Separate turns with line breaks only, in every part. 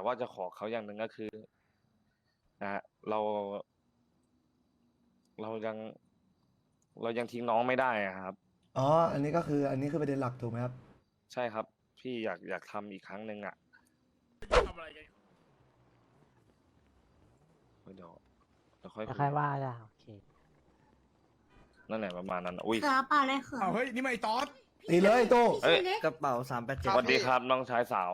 แต่ว่าจะขอเขาอย่างหนึ่งก็คือนะฮะเรา เรายัง เรายังทิ้งน้องไม่ได้อะครับ
อ๋อ อันนี้ก็คืออันนี้คือประเด็นหลักถูกไหมครับ
ใช่ครับ พี่อยากอยากทำอีกครั้งหนึ่งอะ
ทำอะไรกัน
เดี๋ยวเดี๋ยวค่อย
จะ
คุ
ค่อย
ย
ว่าจ้ะโอเค
นั่นแหละประมาณนั้นอะอุ้ย
เขือเปล่าเลยเขือ
เอาเฮ้ย นี่ไม่ตอส
ตีเลยตู้
เอ้ย
กระเป๋าสามแปดเจ็
ส
ด
วัสดีครับน้องชายสาว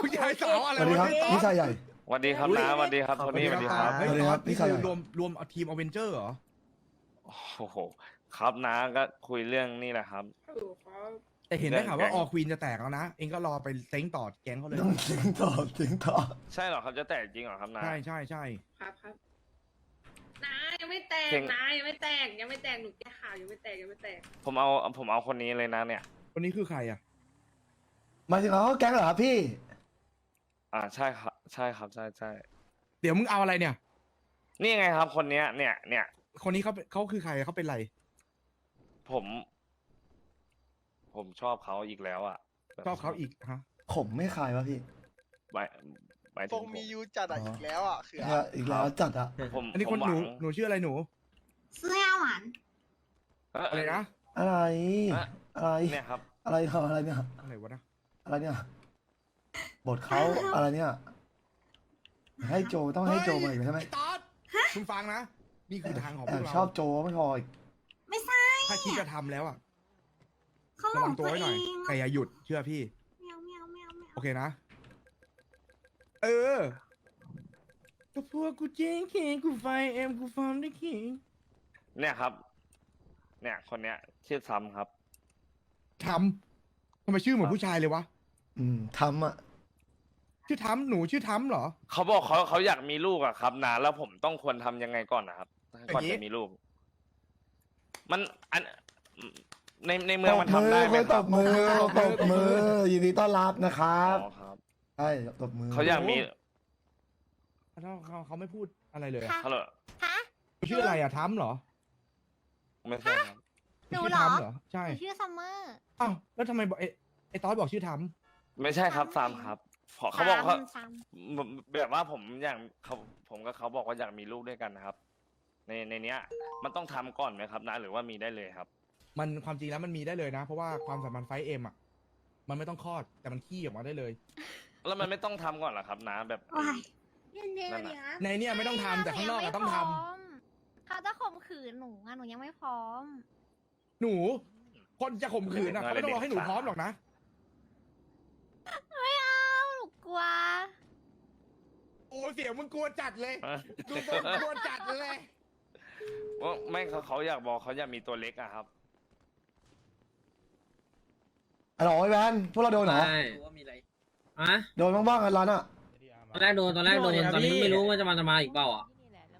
ผู้ชายสาวอะ
ส
ไร
วัสดีครับ
วะ
พี่ชายใหญ่
สวัสดีครับนะสวัสดีครับโทนี่สวัสดีครับ
เฮ้ย
สวัสดี
ตอ
ครั
ส
บพี่
นี่
ชาย
คือรวมรวมเอาทีมอเวนเจอร์เหรอ
โอ้โห ครับนะก็คุยเรื่องนี่แหละครับ
แต่เห็นได้ข่าวว่า
แก๊ง
ออควีนจะแตกแล้วนะ เองก็รอไปเซ้งต่อแก๊งเขาเลย
ต้องทิ้งต่อทิ้งต่อ
ใช่เหรอครับจะแตกจริงเหรอครับนะ
ใช่ใช่ใช่
ครับครับน้ายังไม่แตก
เก่ง
น้ายังไม่แตกยังไม่แตกหนูแก้ข่าวยังไม่แตกยังไม่แตก
ผมเอาผมเอาคนนี้เลยนะเนี่ย
คนนี้คือใครอะ
หมายถึงเขาแก๊งเหรอครับพี่
อ่าใช่ครับใช่ครับใช่ใช่
เดี๋ยวมึงเอาอะไรเนี่ย
นี่ไงครับ คนเนี้ยเนี่ยเนี่ย
คนนี้เขาเป็นเขาคือใครเขาเป็นไร
ผม ผมชอบเขาอีกแล้วอะแบบ
ชอบเขาอีกฮะ
ผมไม่ขายวะพี่
หมายหมาย
ท
ถึ
รง
ง
มี
ผม
ยูจัดอะ
อ๋ออี
อีกแล้วอะคือ
เนี่ยอีกแล้วจัดอะ
ผม
อันนี้
ผ
ค
ม
น
หวั
หนู
ง
หนูชื่ออะไรหนู
เสื้อหวาน
เอ่อ
อะไรนะ
อะไร
อะ
อะไร
เนี่ยครับ
อะไรทำอะไรเนี่ย
อะไรวะนะ
อะไรเนี่ย บทเขาอะไรเนี่ย ให้โจต้องให้โจมาอีกใช่ไหม
ไอ้ตอสคุณฟังนะ นี่คือทางของพ
แอ
วก
บ
เรา
ชอบโจไม่พออีก
ไม่ใช่
ถ้าคิดจะทำแล้วอะ
เขาหล
ระวั
ง
งตั
ตัวว
ไว้
เอ
หน่อย
ง
แต่อย่าหยุดเชื่อพี่
แมวแมวแมวแมว
โอเคนะ เออก็พวกกูเจ๊งเข่งกูไฟเอ็มกูฟาร์มได้เข่ง
เนี่ยครับ เนี่ยคนเนี้ยชื่อซ้ำครับ
ทำทำไมชื่อเหมือนผู้ชายเลยวะ
อืมทำอะ
ชื่อทำหนูชื่อทำเหรอ
เขาบอกเขาเขาอยากมีลูกอะครับนะแล้วผมต้องควรทำยังไงก่อนนะครับก่อน
อย่างนี้
จะมีลูก มันอันในในเมื
ต
อง
บ
มัน
มื
ทำ
อ
ได้ไหม
คุย
ค
ต
รับ บ
มือตบมือยินดีต้อนรับนะครับ
อ๋อครับ
ใช่ตบมือ
เขาอยากมี
เขาเขาเขาไม่พูดอะไรเลยอะ
เขาเลย
ฮะ
ชื่ออะไรอะทำเหรอ
ไม่ใช่ครับ
หนู
ชื่อ
เหรอ
ทำเหรอใช่
หนูชื่อซัมเมอร์
อ้าวแล้วทำไมบอกไอ้ไอ้ตอสบอกชื่อท
ไม่ใช่ครับซ้ำครับเพราะเขาบอกเขา
ซัม
แบบว่าผมอยากเขาผมกับเขาบอกว่าอยากมีลูกด้วยกันนะครับ ในในเนี้ย มันต้องทำก่อนไหมครับนะหรือว่ามีได้เลยครับำ
มันความจริงแล้วมันมีได้เลยนะ เพราะว่าความสัมพันธ์ไฟเอ็มอะมันไม่ต้องคลอดแต่มันขี้ออกมาได้เลย
แล้วมันไม่ต้องทำก่อนเหรอครับนะแบบ
ว้าย
นั่นน่ะ
ในเนี่ยไม่ต้องทำแต่ข้างนอกอะต้องทำ
เขาจะข่มขืนหนูอะหนูยังไม่พร้อม
หนู คนจะข่มขืนอะเขาไม่ต้องรอให้หนูพร้อมหรอกนะ
ไม่เอาหนู กลัว
โอ้เสียงมึงกลัวจัดเลย
เออ
ดูตัวกลัวจัดเลย
ว่าไม่เขาเขาอยากบอกเขาอยากมีตัวเล็กอะครับ
ไอ้หรอไอ้แวนพวกเราโดนเหรอ
ใช่ว่ามีอะไรอะ
โดนบ้างบ้างกันร้านอะ
ตอนแรกโดนตอนแรกโดนตอนนี้ไม่รู้ว่าจะมาจะมาอีกเปล่าอะ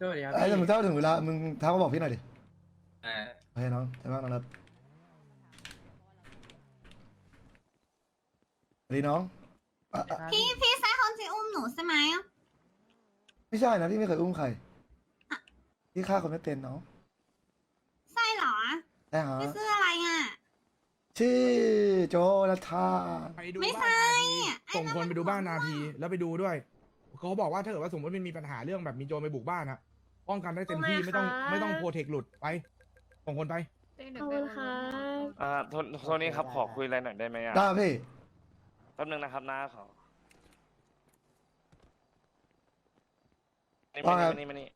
สวัสดีครับ
ไอ้แต่มึงถ้าถึงเวลา มึงทักมาบอกพี่หน่อยดิ
เออ
โอเคน้องใช่ไหมน้องเลิฟสวัสดีน้องอะอะ
พี่พี่ใช้คนที่อุ้มหนูใช่ไหม
ไม่ใช่นะพี่ไม่เคยอุ้มใครพี่ฆ่าคนไม่เป็นน้อง
ใช่เหรอ
ได้ฮะ
พี่ซื้ออะไรอะ
ชื่อโจนาธาน
ไปดู
ไม่
บ้าน
ใช่
นาที
ไอ้
ส่งคนไปดูบ้าน
นั่
นาน
มัน
ทีแล้วไปดูด้วยเขาบอกว่าถ้าเกิดว่าสมมติมันมีปัญหาเรื่องแบบมีโจรไปบุกบ้านอะป้องกันได้เต็มที่ไม่ต้องไม่ต้องโปรเทคหลุดไปส่งคนไป
ขอบคุณค่ะ
อ่าโทนโทนี่ครับ ขอคุยอะไรหน่อยได้ไหมอะ
ได้พี่
แป๊บนึงนะครับน้าขอนี่
ว่าไง
มานี่มานี่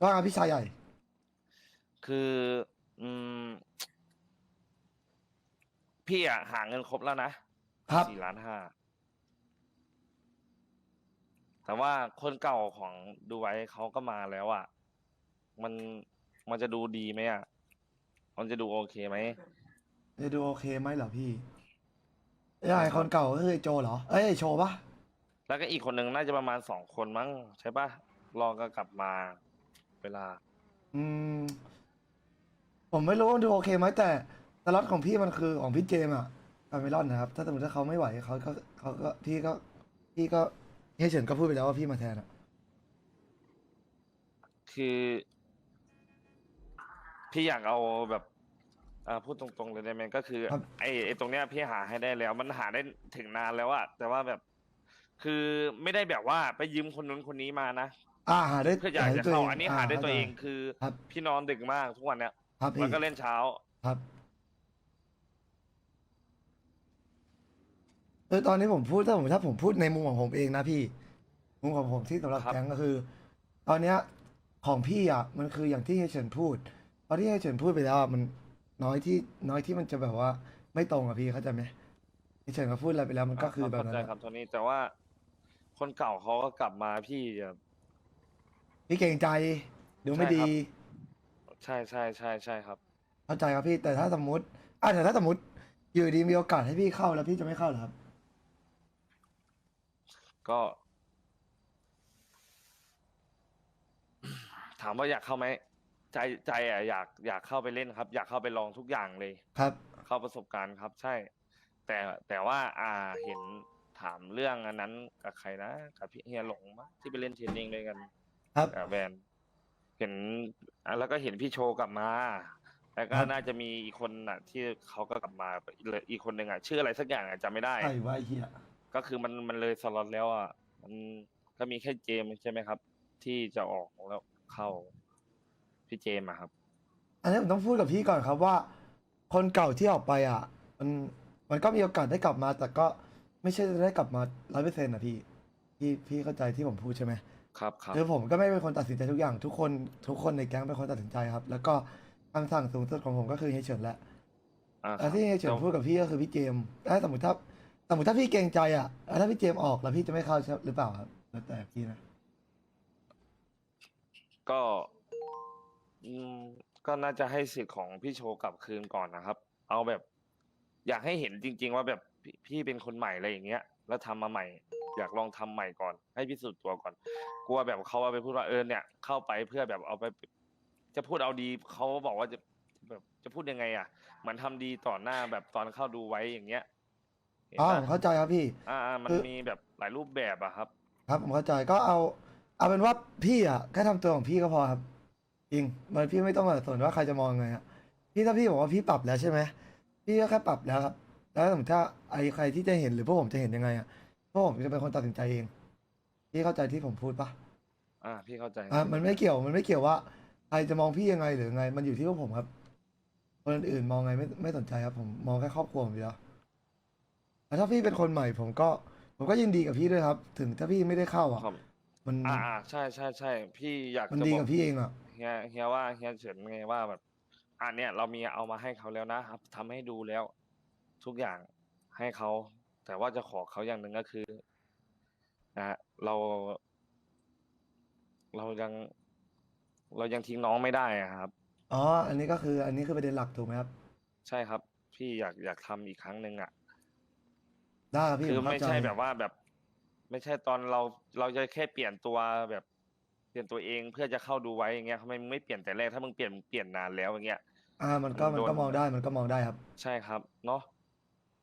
ว่าไงพี่ชายใหญ่
คืออืมพี่อะหาเงินครบแล้วนะครับ สี่ล้านห้าแต่ว่าคนเก่าของดูไว้เขาก็มาแล้วอะมันมันจะดูดีไหมอะมันจะดูโอเคไหม
จะดูโอเคไหมเหรอพี่ไอ้คนเก่าก็คือไอ้โจเหรอ เอ้ยไอ้โชว์ปะ
แล้วก็อีกคนหนึ่งน่าจะประมาณสองคนมั้งใช่ปะรอก็กลับมา เวลา
อืม ผมไม่รู้ว่าดูโอเคไหมแต่สล็อตของพี่มันคือของพี่เจมส์อะคาเมลอนนะครับ ถ้าสมมติถ้าเขาไม่ไหวเขาก็เขาก็พี่ก็ พี่ก็เฮียเฉินก็พูดไปแล้วว่าพี่มาแทนอะ
คือ พี่อยากเอาแบบ อ่าพูดตรงๆเลยได้ไหมก็คือ
ครับ
ไอ้ไอ้ตรงเนี้ยพี่หาให้ได้แล้ว มันหาได้ถึงนานแล้วอะแต่ว่าแบบ คือไม่ได้แบบว่าไปยืมคนนู้นคนนี้มานะ
อ่าหาได้
เพื่ออยาก
ห
จะ
ตัว
เข้า
ง
อันนี้หาได้ตัวเอง
ข้าใจ
คือ
ครับ
พี่นอนดึกมากทุกวันเนี้ย
ครับพี่
แล้วก็เล่นเช้า
ครับเออตอนนี้ผมพูดถ้าผมถ้าผมพูดในมุมของผมเองนะพี่มุมของผมที่สำหรับ
ครับ
แก๊งก็คือ ตอนเนี้ยของพี่อะมันคืออย่างที่เฮยเฉินพูดตอนที่เฮยเฉินพูดไปแล้วอะมัน น้อยที่น้อยที่มันจะแบบว่า ไม่ตรงอะพี่เข้าใจไหมเฮยเฉินเขาพูดอะไรไปแล้วมันก็คือแบบ
เข้า
นั้น
ใจ
อะ
ครับโทนี่แต่ว่า คนเก่าเขาก็กลับมาพี่แบบ
พี่เก่งใจดูไม่ดี
ใช่ใช่ใช่ใช่ครับ
เข้าใจครับพี่แต่ถ้าสมมติอะแต่ถ้าสมมติอยู่ดีมีโอกาสให้พี่เข้าแล้วพี่จะไม่เข้าเหรอครับ
ก็ ถามว่าอยากเข้าไหม ใจใจอะอยากอยากเข้าไปเล่นครับ อยากเข้าไปลองทุกอย่างเลย
ครับ
เข้าประสบการณ์ครับ ใช่ แต่แต่ว่าอ่าเห็นถามเรื่องอันนั้นกับใครนะกับพี่เฮียหลงมะที่ไปเล่นเทรนนิ่งด้วยกัน
ครับ
กับแวนเห็นอะแล้วก็เห็นพี่โชว์กลับมา แล้วก็
ครับ
น่าจะมีอีกคนอะ ที่เขาก็กลับมาเลยอีกคนหนึ่งอะชื่ออะไรสักอย่างอะจำไม่ได้
ไอ้ว่าไอ้เหี้ย
ก็คือมันมันเลยสล็อตแล้วอะมันก็มีแค่เจมส์ใช่ไหมครับ ที่จะออกแล้วเข้า พี่เจมส์อะครับ
อันนี้ผมต้องพูดกับพี่ก่อนครับว่า คนเก่าที่ออกไปอะ มันมันก็มีโอกาสได้กลับมา แต่ก็ไม่ใช่จะได้กลับมาร้อยเปอร์เซ็นต์นะพี่พี่พี่เข้าใจที่ผมพูดใช่ไหม
ครับครับ
คือผมก็ไม่เป็นคนตัดสินใจทุกอย่างทุกคนทุกคนในแก๊งเป็นคนตัดสินใจครับ แล้วก็คำสั่งสูงสุดของผมก็คือเฮยเฉินแหละ
อ่า
แต่ที่เฮยเฉินพูดกับพี่ก็คือพี่เจมส์ถ้าสมมติถ้าสมมติถ้าพี่เกรงใจอะแล้วถ้าพี่เจมส์ออกแล้วพี่จะไม่เข้าใช่หรือเปล่าครับแล้วแต่พี่นะ
ก็ อืมก็น่าจะให้สิทธิ์ของพี่โชว์กลับคืนก่อนนะครับ เอาแบบ อยากให้เห็นจริง ๆ ว่าแบบพี่พี่เป็นคนใหม่อะไรอย่างเงี้ย แล้วทำมาใหม่ อยากลองทำใหม่ก่อน ให้พิสูจน์ตัวก่อน กลัวแบบเขาเอาไปพูดว่าเออเนี่ย เข้าไปเพื่อแบบเอาไป จะพูดเอาดีเขาบอกว่าจะแบบจะพูดยังไง อะเหมือนทำดีต่อหน้าแบบตอนเข้าดูไว้อย่างเงี้ยเห็น
อ๋อ
ปะ
ผมเข้าใจครับพี่
อ่าอ่ามัน
คือ
มีแบบหลายรูปแบบอะครับ
ครับผมเข้าใจก็เอา เอาเป็นว่าพี่อะแค่ทำตัวของพี่ก็พอครับ จริงมันพี่ไม่ต้องมาสนว่าใครจะมองยังไงอะพี่ถ้าพี่บอกว่าพี่ปรับแล้วใช่ไหมพี่ก็แค่ปรับแล้วครับ แล้วสมมติถ้าไอ้ใครที่จะเห็นหรือพวกผมจะเห็นยังไงอะพวกผมจะเป็นคนตัดสินใจเองพี่เข้าใจที่ผมพูดปะ
อ่าพี่เข้าใจ
อะมันไม่เกี่ยวมันไม่เกี่ยวว่าใครจะมองพี่ยังไงหรือไง มันอยู่ที่พวกผมครับ คนอื่นๆมองไงไม่ไม่สนใจครับ ผมมองแค่ครอบครัวผมอยู่แล้วแต่ถ้าพี่เป็นคนใหม่ ผมก็ ผมก็ยินดีกับพี่ด้วยครับ ถึงถ้าพี่ไม่ได้เข้าอะ
ครับ
มัน
อ่าอ่าใช่ใช่ใช่พี่อยาก
มัน
จะ
ดี
บอ
กับ
ก
พี่เองอะ
เฮียเฮียว่าเฮียเฉินไงว่าแบบอันเนี้ยเรามีเอามาให้เขาแล้วนะครับทำให้ดูแล้ว ทุกอย่างให้เขา แต่ว่าจะขอเขาอย่างหนึ่งก็คือนะฮะเรา เรายัง เรายังทิ้งน้องไม่ได้อะครับ
อ๋อ อันนี้ก็คือ อันนี้คือประเด็นหลักถูกไหมครับ
ใช่ครับ พี่อยากอยากทำอีกครั้งหนึ่งอะ
ได้ครับพี่
คือ
ผมเข้า
ไม่
ใจ
ใช่แบบว่าแบบ ไม่ใช่ตอนเราเราจะแค่เปลี่ยนตัวแบบ เปลี่ยนตัวเองเพื่อจะเข้าดูไว้อย่างเงี้ยทำไมมึงไม่เปลี่ยนแต่แรกถ้ามึงเปลี่ยนมึงเปลี่ยนนานแล้วอย่างเงี้ย
อ่ามันก็
มัน
มัน
โดน
ก็มองได้มันก็มองได้ครับ
ใช่ครับเนาะ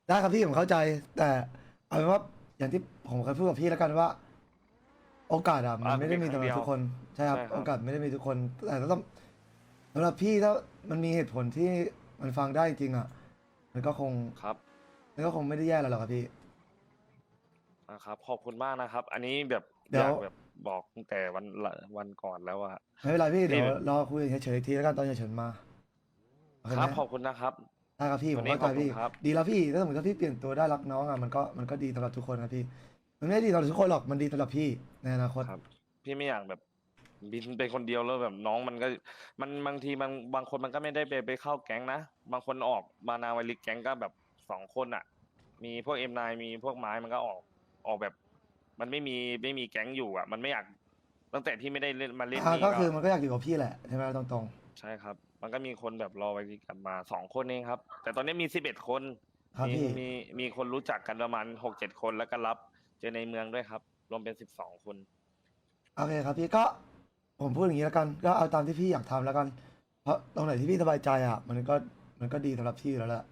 ได้ครับพี่ผมเข้าใจ แต่เอาเป็นว่าอย่างที่ผมเคยพูดกับพี่แล้วกันว่า โอกาสอะมัน
อะ
ไม่ได้มี
มีครั้
สำ
ง
ห
เดี
รับ
ยว
ทุกคนใช่ครับ
ใช่ครับ
โอกาสไม่ได้มีทุกคน แต่ถ้าต้องสำหรับพี่ถ้ามันมีเหตุผลที่มันฟังได้จริงๆอะมันก็คง
ครับ
มันก็คงไม่ได้แย่แล้วหรอกครับพี่
นะครับขอบคุณมากนะครับ อันนี้แบบ
เดี๋
อ
ยว
ยากแบบ บอกตั้งแต่วันละวันก่อนแล้วอะ
ไม่เป็นไรพี่เดี๋ยว
นี่
รอคุยเฉยๆอีกทีแล้วกันตอนเฉยๆมาโอเค
ค
ไหม
รับขอบคุณนะครับ
ได้ครับพี่ผม
วันนี้
เข้าใจพี่
ขอบคุณครับ
ดีแล้วพี่ถ้าสมมติถ้าพี่เปลี่ยนตัวได้รักน้องอะมันก็มันก็ดีสำหรับทุกคนครับพี่ มันไม่ได้ดีสำหรับทุกคนหรอกมันดีสำหรับพี่ในอนาคต
ครับ พี่ไม่อยากแบบบินเป็นคนเดียวแล้วแบบน้องมันก็ มันบางทีมันบางคนมันก็ไม่ได้ไปไปเข้าแก๊งนะบางคนออกมานาวลิกแก๊งก็แบบสองคนอะมีพวกเอ็มนมีพวกไม้มันก็ออกออกแบบ มันไม่มีไม่มีแก๊งอยู่อะ มันไม่อยากตั้งแต่ที่ไม่ได้เล่นมาเล่น
อ่า
นี่
ก็คือมันก็อยากอยู่กับพี่แหละใช่ไหมตรง
ใช่ครับ มันก็มีคนแบบรอไปกลับมาสองคนเองครับ แต่ตอนนี้มีสิบเอ็ดคน
ๆครับ
มี
พี่
มีมีคนรู้จักกันประมาณหกเจ็ดคนแล้วก็รับ เจอในเมืองด้วยครับ รวมเป็นสิบสองคน
โอเคครับพี่ก็ผมพูดอย่างนี้แล้วกันก็เอาตามที่พี่อยากทำแล้วกัน เพราะตรงไหนที่พี่สบายใจอะ มันก็มันก็ดีสำหรับพี่อยู่แล้วแหละ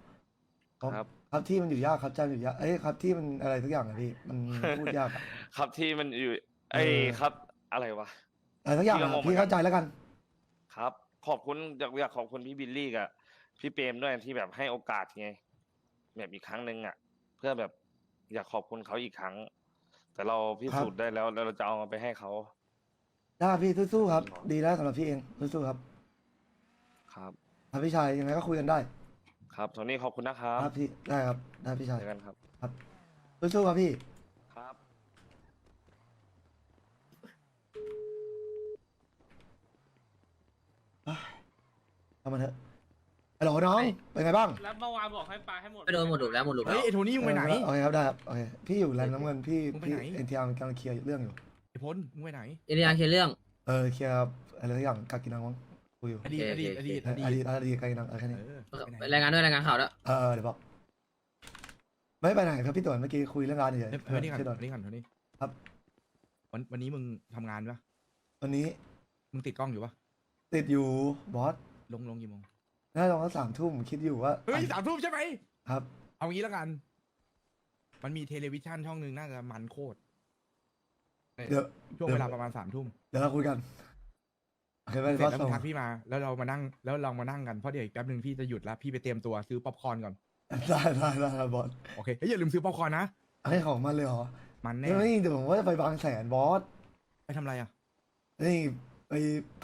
เพาะ
ครับ
ครับที่มันอยู่ยากครับใจมันอยู่ยากเอ้ยครับที่มันอะไรทุกอย่างอะพี่มันพูดยากอะ
ครับที่มันอยู่ ไอ้
เออ
ครับ อะไรวะ
อะไรทุกอย่าง
พี่ก็
อะ
งงเหมือนกัน
พี่เข้าใจแล้วกัน
ครับ ขอบคุณอยากอยากขอบคุณพี่บิลลี่กับพี่เปรมด้วยที่แบบให้โอกาสไงแบบอีกครั้งหนึ่งอะ เพื่อแบบอยากขอบคุณเขาอีกครั้ง แต่เราพิสูจน์ได้แล้วแล้วเราจะเอามาไปให้เขา
ได้พี่สู้ๆครับ ดีแล้วสำหรับพี่เองสู้ๆครับ
ครับ
ครับพี่ชายยังไงก็คุยกันได้
ครับโทนี่ขอบคุณนะครับ
ครับพี่ได้ครับได้พี่ชาย
เจอกันครับ
สู้ๆครับพี่
ครับ
เอามาเถอะฮัลโหลน้อง เป็นไงบ้าง
แล้วเมื่อวานบอกให้ปลาให้หมด
ไปโดนหมดหลุมแล้วหมดหลุมแล้
เฮ้ยว ไอ้โทนี่มึงไปไหน
โอเคครับได้ครับโอเคพี่อยู่แลนด์น้ำเงินพี่
มึงไป
พี่
ไหน
เอ็นทีอาร์กำลังเคลียร์เรื่องอยู่
ไอ้พลมึงไปไหน
เอเดียเคลียร์เรื่อง
เออเคลียร์อะไรสักอย่างกากินังมั้ง คุยอยู่
อดีตอดีตอดีต
เอ
อ
อ
ดี
อ
ต
ดีตอดีตกากินังเออแค่นี้
เออไปไหน
รายงานด้วยรายงานข่าวด้วย
เออเออเดี๋ยวบอกไม่ไปไหนครับพี่ตุ๋นเมื่อกี้คุยเรื่องงานเฉย
เฮ้ย
ๆ
เฮ้ยนี่ก่อน
ชื่อดอน
นี่ก่อนโทนี่
ครับ
วันวันนี้มึงทำงานปะ
วันนี้
มึงติดกล้องอยู่ปะ
ติดอยู่บอส
ลงลงกี่โมง
น่าจะลงสักสามทุ่มคิดอยู่ว่า
เฮ้ยสามทุ่มใช่ไหม
ครับ
เอางี้แล้วกัน มันมีเทเลวิชันช่องหนึ่งน่าจะมันโคตร
เดี๋ยว
ช่วงเวลาประมาณสามทุ่ม
เดี๋ยวเราคุยกัน โอเคไป
เสร็
บอ
จ
ส
แล้ว
ส่
มึ
ง
งทักพี่มา แล้วเรามานั่งแล้วเรามานั่งกันเพราะเดี๋ยวอีกแป๊บหนึ่งพี่จะหยุดแล้วพี่ไปเตรียมตัวซื้อป๊อปคอร์นก่อน
ได้ได้ได้ได้บอส
โอเคเฮ้ยอย่าลืมซื้อป๊อปคอร์นนะ
ให้ของมันเลยเหรอ
มันแน่
ไม่เดี๋ยวผมว่าจะไปบางแสนบอส
ไปทำอะไรอะ
นี่ไอ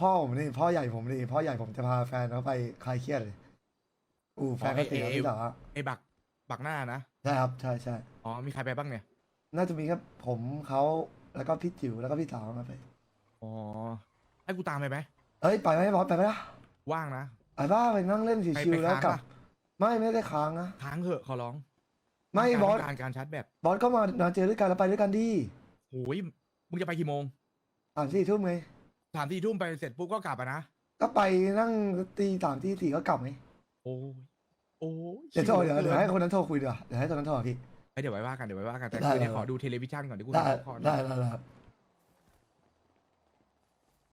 พ่อผมนี่พ่อใหญ่ผมนี่พ่อใหญ่ผมจะพาแฟนเขาไปคลายเครียดเลยอู้แฟนก็ติดแล้วพี่จ๋า
ไอ้บักบักหน้านะ
ใช่ครับใช่ใช่
อ๋อมีใครไปบ้างเนี่ย
น่าจะมีแค่ผมเขาแล้วก็พี่จิ๋วแล้วก็พี่สาวมาไป
อ๋อให้กูตามไปไหม
เอ้ยไปไหมบอสไปไหมล่ะ
ว่างนะ
ไอ้บ้าไปนั่งเล่น
ไป
ชิว
ไป
ๆแล้วกลับ
ค้างปะ
ไม่ไม่ได้ค้างนะ
ค้างเถอะขอร้อง
ไม่
ต้ง
บ
กา
อ
ร
ส
ต้องการการชาร์จแบต
บอสก็มานอนเจอด้วยกันแล้วไปด้วยกันดิ
โอ้ยมึงจะไปกี่โมง
สามสี่ทุ่มไง
สามสี่ทุ่มไปเสร็จปุ๊บก็กลับอะนะ
ก็ไปนั่งตีสามตีสี่ก็กลับไง
โอ้ยโอ้ย
เดี๋ยวโทรเดี๋ยว
ชิ
เดี๋ยวให้คนนั้นโทรคุยเดี๋ยวาเดี๋ยวให้คนนั้นโทรหาพี่
เฮ้ยเดี๋ยวไว้ว่ากันเดี๋ยวไว้ว่ากันแต่
ได้
คืนนี้
ได้
ขอดูเทเลวิชันก่อนเดี๋ยวกู
ได้
ซื้อป๊อปคอร์น
ได้ได้ได้ครับ